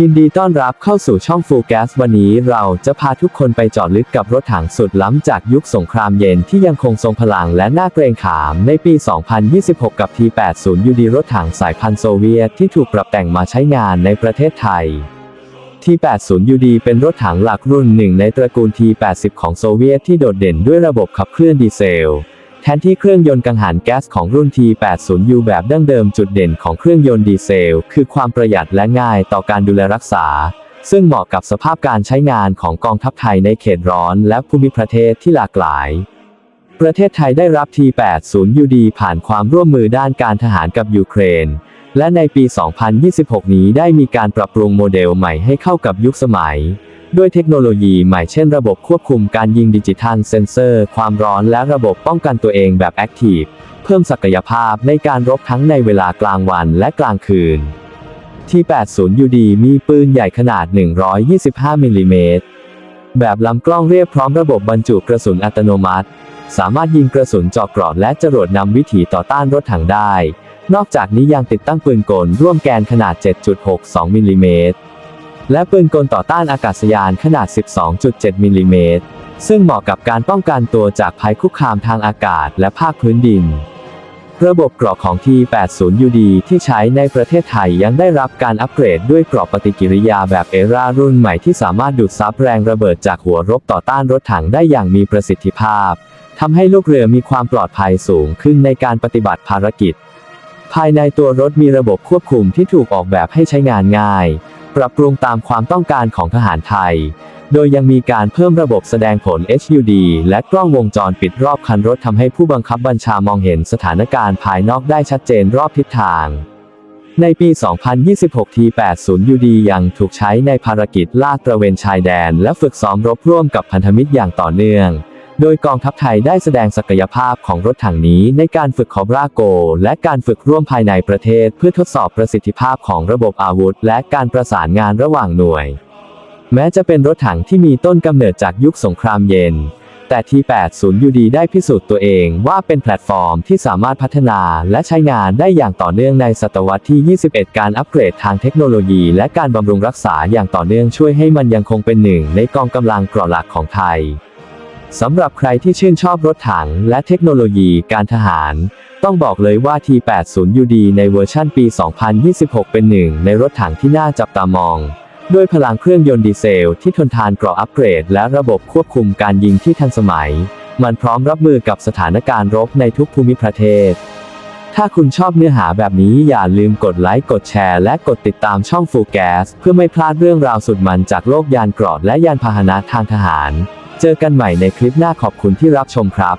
ยินดีต้อนรับเข้าสู่ช่องฟูแกสวันนี้เราจะพาทุกคนไปเจาะลึกกับรถถังสุดล้ำจากยุคสงครามเย็นที่ยังคงทรงพลังและน่าเกรงขามในปี 2026 กับ T80UD รถถังสายพันธุ์โซเวียตที่ถูกปรับแต่งมาใช้งานในประเทศไทย T80UD เป็นรถถังหลักรุ่นหนึ่งในตระกูล T80 ของโซเวียตที่โดดเด่นด้วยระบบขับเคลื่อนดีเซล แทนที่เครื่องยนต์กังหันแก๊สของรุ่น T80U แบบดั้งเดิมจุดเด่นของเครื่องยนต์ดีเซล คือความประหยัดและง่ายต่อการดูแลรักษา ซึ่งเหมาะกับสภาพการใช้งานของกองทัพไทยในเขตร้อนและภูมิประเทศที่หลากหลาย ประเทศไทยได้รับ T80UD ผ่านความร่วมมือด้านการทหารกับยูเครน และในปี 2026 นี้ได้มีการปรับปรุงโมเดลใหม่ให้เข้ากับยุคสมัย ด้วยเทคโนโลยีใหม่เช่นระบบควบคุมการยิงดิจิทัลเซนเซอร์ ความร้อนและระบบป้องกันตัวเองแบบแอคทีฟเพิ่มศักยภาพในการรบทั้งในเวลากลางวันและกลางคืน T80UD มีปืนใหญ่ขนาด 125มิลลิเมตรแบบลำกล้องเรียบพร้อมระบบบรรจุกระสุนอัตโนมัติ สามารถยิงกระสุนเจาะเกราะและจรวดนำวิถีต่อต้านรถถังได้ นอกจากนี้ยังติดตั้งปืนกลร่วมแกนขนาด 7.62มิลลิเมตร และปืนกลต่อต้านอากาศยานขนาด 12.7 มิลลิเมตร ซึ่งเหมาะกับการป้องกันตัวจากภัยคุกคามทางอากาศและภาคพื้นดิน ระบบเกราะของ T80UD ที่ใช้ในประเทศไทยยังได้รับการอัปเกรดด้วยเกราะปฏิกิริยาแบบเอรารุ่นใหม่ที่สามารถดูดซับแรงระเบิดจากหัวรบต่อต้านรถถังได้อย่างมีประสิทธิภาพทำให้ลูกเรือมีความปลอดภัยสูงขึ้นในการปฏิบัติภารกิจ ภายในตัวรถมีระบบควบคุมที่ถูกออกแบบให้ใช้งานง่าย ปรับปรุงตามความต้องการของทหารไทย โดยยังมีการเพิ่มระบบแสดงผล HUD และกล้องวงจรปิดรอบคันรถทำให้ผู้บังคับบัญชามองเห็นสถานการณ์ภายนอกได้ชัดเจนรอบทิศทางในปี 2026 T80UD ยังถูกใช้ในภารกิจลาดตระเวนชายแดน และฝึกซ้อมรบร่วมกับพันธมิตรอย่างต่อเนื่อง โดยกองทัพไทยได้แสดงศักยภาพของรถถังนี้ในการฝึกคอบราโก และการฝึกร่วมภายในประเทศ เพื่อทดสอบประสิทธิภาพของระบบอาวุธ และการประสานงานระหว่างหน่วย แม้จะเป็นรถถังที่มีต้นกำเนิดจากยุคสงครามเย็น แต่ T80UD ได้พิสูจน์ตัวเองว่าเป็นแพลตฟอร์มที่สามารถพัฒนาและใช้งานได้อย่างต่อเนื่องในศตวรรษที่ 21 การอัปเกรดทางเทคโนโลยีและการบำรุงรักษาอย่างต่อเนื่องช่วยให้มันยังคงเป็นหนึ่งในกองกำลังเกราะหลักของไทย สำหรับใครที่ชื่นชอบรถถังและเทคโนโลยีการทหาร ต้องบอกเลยว่า T80UD ในเวอร์ชั่นปี 2026 เป็นหนึ่งในรถถังที่น่าจับตามอง ด้วยพลังเครื่องยนต์ดีเซลที่ทนทานเกราะอัปเกรด และระบบควบคุมการยิงที่ทันสมัย มันพร้อมรับมือกับสถานการณ์รบในทุกภูมิประเทศ ถ้าคุณชอบเนื้อหาแบบนี้อย่าลืมกดไลค์กดแชร์และกดติดตามช่องฟูแกสเพื่อไม่พลาดเรื่องราวสุดมันจากโลกยานเกราะและยานพาหนะทางทหาร เจอกันใหม่ในคลิปหน้าขอบคุณที่รับชมครับ